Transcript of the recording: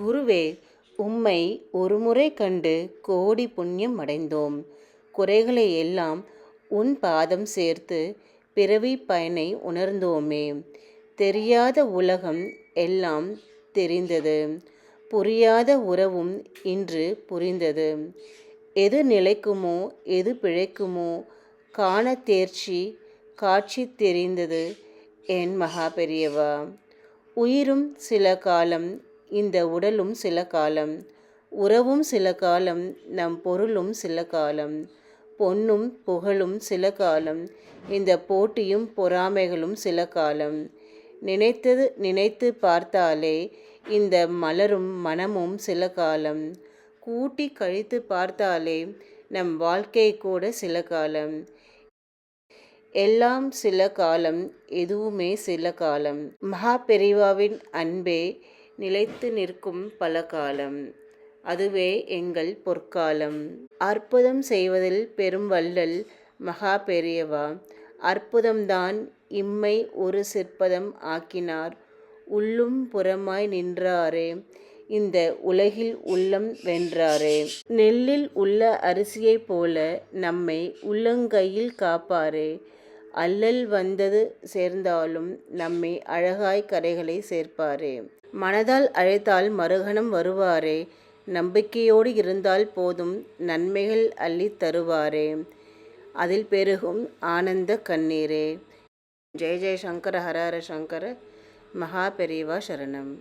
குருவே உம்மை ஒருமுறை கண்டு கோடி புண்ணியம் அடைந்தோம். குறைகளை எல்லாம் உன் பாதம் சேர்த்து பிறவி பயனை உணர்ந்தோமே. தெரியாத உலகம் எல்லாம் தெரிந்தது. புரியாத உறவும் இன்று புரிந்தது. எது நிலைக்குமோ எது பிழைக்குமோ காண தேர்ச்சி காட்சி தெரிந்தது என் மகா பெரியவா உயிரும் சில காலம் இந்த உடலும் சில காலம் உறவும் சில காலம் நம் பொருளும் சில காலம் பொன்னும் புகழும் சில காலம் இந்த போட்டியும் பொறாமைகளும் சில காலம். நினைத்தது நினைத்து பார்த்தாலே இந்த மலரும் மனமும் சில காலம். கூட்டி கழித்து பார்த்தாலே நம் வாழ்க்கை கூட சில காலம். எல்லாம் சில காலம் எதுவுமே சில காலம். மகா பெரிவாவின் அன்பே நிலைத்து நிற்கும் பல காலம் அதுவே எங்கள் பொற்காலம். அற்புதம் செய்வதில் பெரும் வள்ளல் மகா பெரியவா. அற்புதம்தான் இம்மை ஒரு சிற்பதம் ஆக்கினார். உள்ளும் புறமாய் நின்றாரே. இந்த உலகில் உள்ளம் வென்றாரே. நெல்லில் உள்ள அரிசியைப் போல நம்மை உள்ளங்கையில் காப்பாரே. அல்லல் வந்தது சேர்ந்தாலும் நம்மை அழகாய் கரைகளை சேர்ப்பாரே. மனதால் அழைத்தால் மறுகணம் வருவாரே. நம்பிக்கையோடு இருந்தால் போதும் நன்மைகள் அள்ளித் தருவாரே. அதில் பெருகும் ஆனந்த கண்ணீரே. ஜெய ஜெய சங்கர ஹர ஹர சங்கர மகா பெரிவா சரணம்.